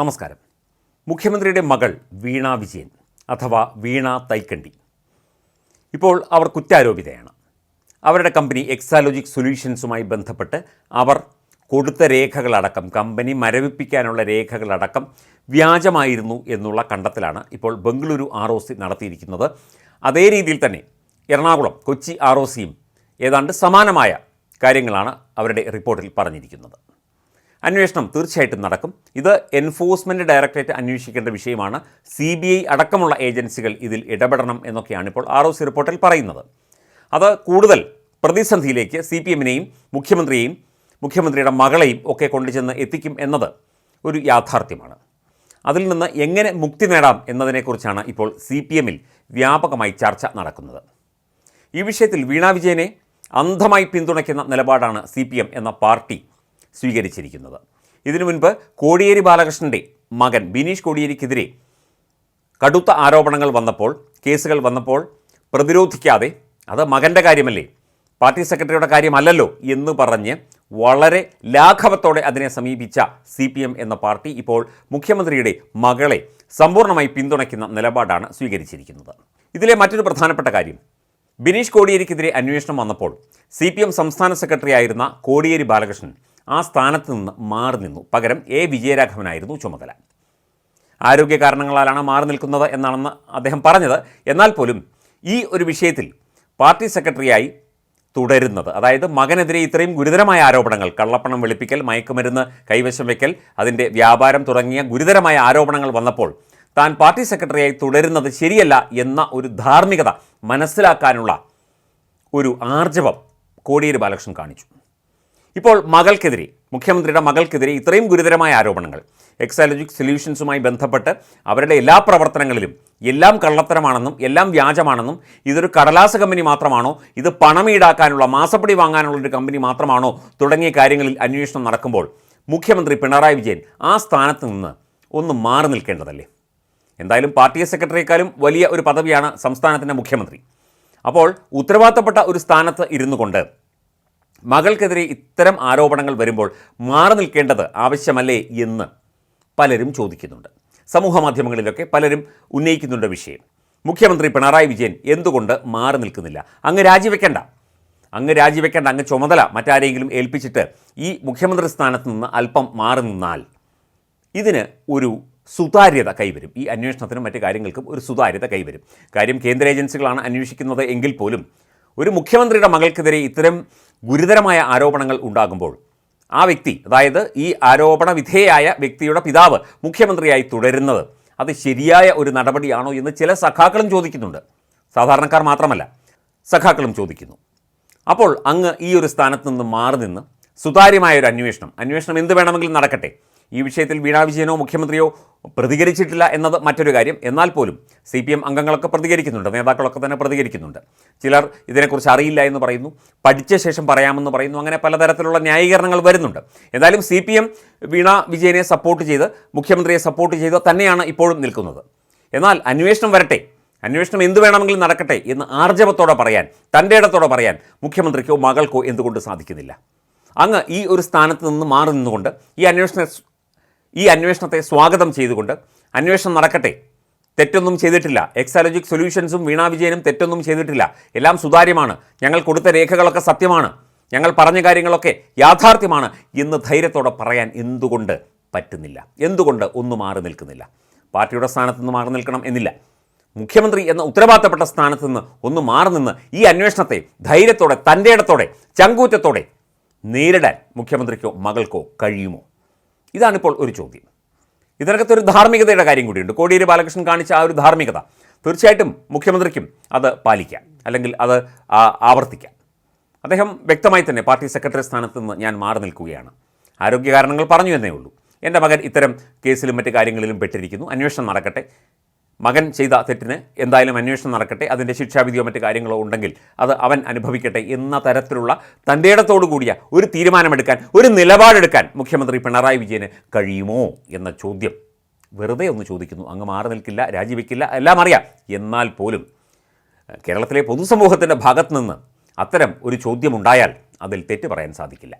നമസ്കാരം. മുഖ്യമന്ത്രിയുടെ മകൾ വീണ വിജയൻ അഥവാ വീണ തൈക്കണ്ടി. ഇപ്പോൾ അവർ കുറ്റാരോപിതയാണ്. അവരുടെ കമ്പനി എക്സാലോജിക് സൊല്യൂഷൻസുമായി ബന്ധപ്പെട്ട് അവർ കൊടുത്ത രേഖകളടക്കം കമ്പനി മരവിപ്പിക്കാനുള്ള രേഖകളടക്കം വ്യാജമായിരുന്നു എന്നുള്ള കണ്ടെത്തലാണ് ഇപ്പോൾ ബംഗളൂരു ആർ ഒ സി നടത്തിയിരിക്കുന്നത്. അതേ രീതിയിൽ തന്നെ എറണാകുളം കൊച്ചി ആർ ഒ സിയും ഏതാണ്ട് സമാനമായ കാര്യങ്ങളാണ് അവരുടെ റിപ്പോർട്ടിൽ പറഞ്ഞിരിക്കുന്നത്. അന്വേഷണം തീർച്ചയായിട്ടും നടക്കും. ഇത് എൻഫോഴ്സ്മെന്റ് ഡയറക്ടറേറ്റ് അന്വേഷിക്കേണ്ട വിഷയമാണ്. സി ബി ഐ അടക്കമുള്ള ഏജൻസികൾ ഇതിൽ ഇടപെടണം എന്നൊക്കെയാണ് ഇപ്പോൾ ആർ ഒ സി റിപ്പോർട്ടിൽ പറയുന്നത്. അത് കൂടുതൽ പ്രതിസന്ധിയിലേക്ക് സി പി എമ്മിനെയും മുഖ്യമന്ത്രിയെയും മുഖ്യമന്ത്രിയുടെ മകളെയും ഒക്കെ കൊണ്ടുചെന്ന് എത്തിക്കും എന്നത് ഒരു യാഥാർത്ഥ്യമാണ്. അതിൽ നിന്ന് എങ്ങനെ മുക്തി നേടാം എന്നതിനെക്കുറിച്ചാണ് ഇപ്പോൾ സി പി എമ്മിൽ വ്യാപകമായി ചർച്ച നടക്കുന്നത്. ഈ വിഷയത്തിൽ വീണ വിജയനെ അന്ധമായി പിന്തുണയ്ക്കുന്ന നിലപാടാണ് സി പി എം എന്ന പാർട്ടി സ്വീകരിച്ചിരിക്കുന്നത്. ഇതിനു മുൻപ് കോടിയേരി ബാലകൃഷ്ണന്റെ മകൻ ബിനീഷ് കോടിയേരിക്കെതിരെ കടുത്ത ആരോപണങ്ങൾ വന്നപ്പോൾ കേസുകൾ വന്നപ്പോൾ പ്രതിരോധിക്കാതെ അത് മകന്റെ കാര്യമല്ലേ പാർട്ടി സെക്രട്ടറിയുടെ കാര്യമല്ലല്ലോ എന്ന് പറഞ്ഞ് വളരെ ലാഘവത്തോടെ അതിനെ സമീപിച്ച സി പി എം എന്ന പാർട്ടി ഇപ്പോൾ മുഖ്യമന്ത്രിയുടെ മകളെ സമ്പൂർണമായി പിന്തുണയ്ക്കുന്ന നിലപാടാണ് സ്വീകരിച്ചിരിക്കുന്നത്. ഇതിലെ മറ്റൊരു പ്രധാനപ്പെട്ട കാര്യം ബിനീഷ് കോടിയേരിക്കെതിരെ അന്വേഷണം വന്നപ്പോൾ സി പി എം സംസ്ഥാന സെക്രട്ടറി ആയിരുന്ന കോടിയേരി ബാലകൃഷ്ണൻ ആ സ്ഥാനത്ത് നിന്ന് മാറി നിന്നു. പകരം എ. വിജയരാഘവനായിരുന്നു ചുമതല. ആരോഗ്യ കാരണങ്ങളാലാണ് മാറി നിൽക്കുന്നത് എന്നാണെന്ന് അദ്ദേഹം പറഞ്ഞത്. എന്നാൽ പോലും ഈ ഒരു വിഷയത്തിൽ പാർട്ടി സെക്രട്ടറിയായി തുടരുന്നത് അതായത് മകനെതിരെ ഇത്രയും ഗുരുതരമായ ആരോപണങ്ങൾ കള്ളപ്പണം വെളുപ്പിക്കൽ മയക്കുമരുന്ന് കൈവശം വയ്ക്കൽ അതിന്റെ വ്യാപാരം തുടങ്ങിയ ഗുരുതരമായ ആരോപണങ്ങൾ വന്നപ്പോൾ താൻ പാർട്ടി സെക്രട്ടറിയായി തുടരുന്നത് ശരിയല്ല എന്ന ഒരു ധാർമ്മികത മനസ്സിലാക്കാനുള്ള ഒരു ആർജവം കോടിയേരി ബാലകൃഷ്ണൻ കാണിച്ചു. ഇപ്പോൾ മകൾക്കെതിരെ മുഖ്യമന്ത്രിയുടെ മകൾക്കെതിരെ ഇത്രയും ഗുരുതരമായ ആരോപണങ്ങൾ. എക്സാലജിക് സൊല്യൂഷൻസുമായി ബന്ധപ്പെട്ട് അവരുടെ എല്ലാ പ്രവർത്തനങ്ങളിലും എല്ലാം കള്ളത്തരമാണെന്നും എല്ലാം വ്യാജമാണെന്നും ഇതൊരു കടലാസ കമ്പനി മാത്രമാണോ ഇത് പണം ഈടാക്കാനുള്ള മാസപ്പടി വാങ്ങാനുള്ള ഒരു കമ്പനി മാത്രമാണോ തുടങ്ങിയ കാര്യങ്ങളിൽ അന്വേഷണം നടക്കുമ്പോൾ മുഖ്യമന്ത്രി പിണറായി വിജയൻ ആ സ്ഥാനത്ത് നിന്ന് ഒന്ന് മാറി നിൽക്കേണ്ടതല്ലേ? എന്തായാലും പാർട്ടി സെക്രട്ടറിയേക്കാളും വലിയ ഒരു പദവിയാണ് സംസ്ഥാനത്തിന്റെ മുഖ്യമന്ത്രി. അപ്പോൾ ഉത്തരവാദിത്തപ്പെട്ട ഒരു സ്ഥാനത്ത് ഇരുന്നു കൊണ്ട് മകൾക്കെതിരെ ഇത്തരം ആരോപണങ്ങൾ വരുമ്പോൾ മാറി നിൽക്കേണ്ടത് ആവശ്യമല്ലേ എന്ന് പലരും ചോദിക്കുന്നുണ്ട്. സമൂഹ മാധ്യമങ്ങളിലൊക്കെ പലരും ഉന്നയിക്കുന്നുണ്ട് വിഷയം. മുഖ്യമന്ത്രി പിണറായി വിജയൻ എന്തുകൊണ്ട് മാറി നിൽക്കുന്നില്ല? അങ്ങ് രാജിവെക്കേണ്ട. അങ്ങ് രാജിവെക്കേണ്ട അങ്ങ് ചുമതല മറ്റാരെങ്കിലും ഏൽപ്പിച്ചിട്ട് ഈ മുഖ്യമന്ത്രി സ്ഥാനത്ത് നിന്ന് അല്പം മാറി നിന്നാൽ ഇതിന് ഒരു സുതാര്യത കൈവരും. ഈ അന്വേഷണത്തിനും മറ്റു കാര്യങ്ങൾക്കും ഒരു സുതാര്യത കൈവരും. കാര്യം കേന്ദ്ര ഏജൻസികളാണ് അന്വേഷിക്കുന്നത് എങ്കിൽ പോലും ഒരു മുഖ്യമന്ത്രിയുടെ മകൾക്കെതിരെ ഇത്തരം ഗുരുതരമായ ആരോപണങ്ങൾ ഉണ്ടാകുമ്പോൾ ആ വ്യക്തി അതായത് ഈ ആരോപണ വിധേയായ വ്യക്തിയുടെ പിതാവ് മുഖ്യമന്ത്രിയായി തുടരുന്നത് അത് ശരിയായ ഒരു നടപടിയാണോ എന്ന് ചില സഖാക്കളും ചോദിക്കുന്നുണ്ട്. സാധാരണക്കാർ മാത്രമല്ല സഖാക്കളും ചോദിക്കുന്നു. അപ്പോൾ അങ്ങ് ഈ ഒരു സ്ഥാനത്ത് നിന്ന് മാറി നിന്ന് സുതാര്യമായ ഒരു അന്വേഷണം അന്വേഷണം എന്ത് വേണമെങ്കിലും നടക്കട്ടെ ഈ വിഷയത്തിൽ വീണാ വിജയനോ മുഖ്യമന്ത്രിയോ പ്രതികരിച്ചിട്ടില്ല എന്നത് മറ്റൊരു കാര്യം. എന്നാൽ പോലും സി പി എം അംഗങ്ങളൊക്കെ പ്രതികരിക്കുന്നുണ്ട്. നേതാക്കളൊക്കെ തന്നെ പ്രതികരിക്കുന്നുണ്ട്. ചിലർ ഇതിനെക്കുറിച്ച് അറിയില്ല എന്ന് പറയുന്നു. പഠിച്ച ശേഷം പറയാമെന്ന് പറയുന്നു. അങ്ങനെ പലതരത്തിലുള്ള ന്യായീകരണങ്ങൾ വരുന്നുണ്ട്. എന്തായാലും സി പി എം വീണ വിജയനെ സപ്പോർട്ട് ചെയ്ത് മുഖ്യമന്ത്രിയെ സപ്പോർട്ട് ചെയ്ത് തന്നെയാണ് ഇപ്പോഴും നിൽക്കുന്നത്. എന്നാൽ അന്വേഷണം വരട്ടെ. അന്വേഷണം എന്ത് വേണമെങ്കിലും നടക്കട്ടെ എന്ന് ആർജവത്തോടെ പറയാൻ തന്റെ ഇടത്തോടെ പറയാൻ മുഖ്യമന്ത്രിക്കോ മകൾക്കോ എന്തുകൊണ്ട് സാധിക്കുന്നില്ല? അങ്ങ് ഈ ഒരു സ്ഥാനത്ത് നിന്ന് മാറി നിന്നുകൊണ്ട് ഈ അന്വേഷണ ഈ അന്വേഷണത്തെ സ്വാഗതം ചെയ്തുകൊണ്ട് അന്വേഷണം നടക്കട്ടെ. തെറ്റൊന്നും ചെയ്തിട്ടില്ല. എക്സാലോജിക് സൊല്യൂഷൻസും വീണാ വിജയനും തെറ്റൊന്നും ചെയ്തിട്ടില്ല. എല്ലാം സുതാര്യമാണ്. ഞങ്ങൾ കൊടുത്ത രേഖകളൊക്കെ സത്യമാണ്. ഞങ്ങൾ പറഞ്ഞ കാര്യങ്ങളൊക്കെ യാഥാർത്ഥ്യമാണ് എന്ന് ധൈര്യത്തോടെ പറയാൻ എന്തുകൊണ്ട് പറ്റുന്നില്ല. എന്തുകൊണ്ട് ഒന്നും മാറി നിൽക്കുന്നില്ല. പാർട്ടിയുടെ സ്ഥാനത്ത് നിന്ന് മാറി നിൽക്കണം എന്നില്ല. മുഖ്യമന്ത്രി എന്ന ഉത്തരവാദിത്തപ്പെട്ട സ്ഥാനത്ത് നിന്ന് ഒന്ന് മാറി നിന്ന് ഈ അന്വേഷണത്തെ ധൈര്യത്തോടെ തന്റെ ഇടത്തോടെ ചങ്കൂറ്റത്തോടെ നേരിടാൻ മുഖ്യമന്ത്രിക്കോ മകൾക്കോ കഴിയുമോ? ഇതാണിപ്പോൾ ഒരു ചോദ്യം. ഇതിനകത്ത് ഒരു ധാർമ്മികതയുടെ കാര്യം കൂടിയുണ്ട്. കോടിയേരി ബാലകൃഷ്ണൻ കാണിച്ച ആ ഒരു ധാർമ്മികത തീർച്ചയായിട്ടും മുഖ്യമന്ത്രിക്കും അത് പാലിക്കാം. അല്ലെങ്കിൽ അത് ആവർത്തിക്കാം. അദ്ദേഹം വ്യക്തമായി തന്നെ പാർട്ടി സെക്രട്ടറി സ്ഥാനത്ത് നിന്ന് ഞാൻ മാറി നിൽക്കുകയാണ്. ആരോഗ്യ കാരണങ്ങൾ പറഞ്ഞു എന്നേ ഉള്ളൂ. എന്റെ മകൻ ഇത്തരം കേസിലും മറ്റ് കാര്യങ്ങളിലും പെട്ടിരിക്കുന്നു. അന്വേഷണം നടക്കട്ടെ. മകൻ ചെയ്ത തെറ്റിന് എന്തായാലും അന്വേഷണം നടക്കട്ടെ അതിന്റെ ശിക്ഷാവിധിയോ മറ്റു കാര്യങ്ങളോ ഉണ്ടെങ്കിൽ അത് അവൻ അനുഭവിക്കട്ടെ എന്ന തരത്തിലുള്ള തന്റെ ഇടത്തോടു കൂടിയ ഒരു തീരുമാനമെടുക്കാൻ ഒരു നിലപാടെടുക്കാൻ മുഖ്യമന്ത്രി പിണറായി വിജയന് കഴിയുമോ എന്ന ചോദ്യം വെറുതെ ഒന്ന് ചോദിക്കുന്നു. അങ്ങ് മാറി നിൽക്കില്ല രാജിവെക്കില്ല എല്ലാം അറിയാം. എന്നാൽ പോലും കേരളത്തിലെ പൊതുസമൂഹത്തിന്റെ ഭാഗത്ത് നിന്ന് അത്തരം ഒരു ചോദ്യമുണ്ടായാൽ അതിൽ തെറ്റ് പറയാൻ സാധിക്കില്ല.